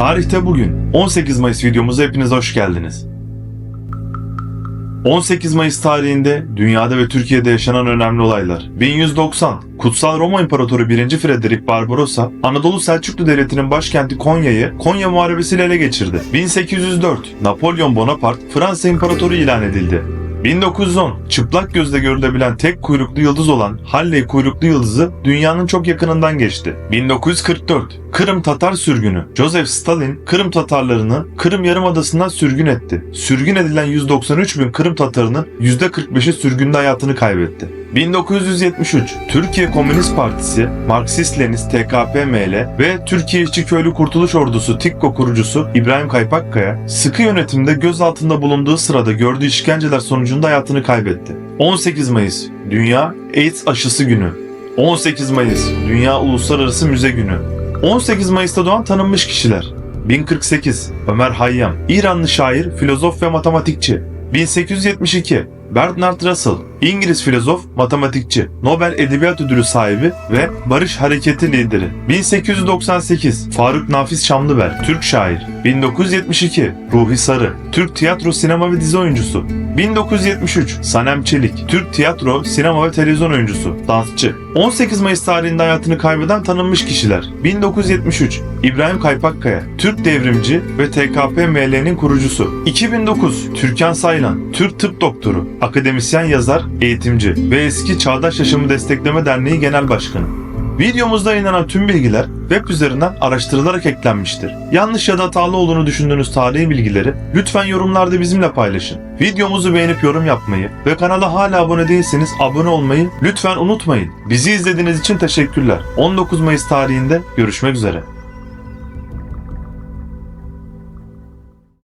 Tarihte bugün 18 Mayıs videomuza hepiniz hoş geldiniz. 18 Mayıs tarihinde dünyada ve Türkiye'de yaşanan önemli olaylar. 1190 Kutsal Roma İmparatoru 1. Frederick Barbarossa, Anadolu Selçuklu Devleti'nin başkenti Konya'yı Konya Muharebesi'yle ele geçirdi. 1804 Napolyon Bonaparte Fransa İmparatoru ilan edildi. 1910 çıplak gözle görülebilen tek kuyruklu yıldız olan Halley kuyruklu yıldızı dünyanın çok yakınından geçti. 1944 Kırım Tatar sürgünü. Joseph Stalin Kırım Tatarlarını Kırım Yarımadası'ndan sürgün etti. Sürgün edilen 193 bin Kırım Tatarının %45'i sürgünde hayatını kaybetti. 1973 Türkiye Komünist Partisi, Marksist-Leninist TKP-ML ve Türkiye İşçi Köylü Kurtuluş Ordusu TİKKO kurucusu İbrahim Kaypakkaya, sıkı yönetimde gözaltında bulunduğu sırada gördüğü işkenceler sonucunda hayatını kaybetti. 18 Mayıs Dünya AIDS Aşısı Günü 18 Mayıs Dünya Uluslararası Müze Günü 18 Mayıs'ta doğan tanınmış kişiler. 1048 Ömer Hayyam. İranlı şair, filozof ve matematikçi. 1872 Bernard Russell, İngiliz filozof, matematikçi, Nobel Edebiyat Ödülü sahibi ve Barış Hareketi lideri. 1898 Faruk Nafiz Şamlıbel, Türk şair. 1972 Ruhi Sarı, Türk tiyatro, sinema ve dizi oyuncusu. 1973 Sanem Çelik, Türk tiyatro, sinema ve televizyon oyuncusu, dansçı. 18 Mayıs tarihinde hayatını kaybeden tanınmış kişiler. 1973 İbrahim Kaypakkaya, Türk devrimci ve TKP-ML'nin kurucusu. 2009 Türkan Saylan, Türk tıp doktoru, akademisyen yazar, eğitimci ve eski Çağdaş Yaşamı Destekleme Derneği Genel Başkanı. Videomuzda yayınlanan tüm bilgiler web üzerinden araştırılarak eklenmiştir. Yanlış ya da hatalı olduğunu düşündüğünüz tarihi bilgileri lütfen yorumlarda bizimle paylaşın. Videomuzu beğenip yorum yapmayı ve kanala hala abone değilseniz abone olmayı lütfen unutmayın. Bizi izlediğiniz için teşekkürler. 19 Mayıs tarihinde görüşmek üzere.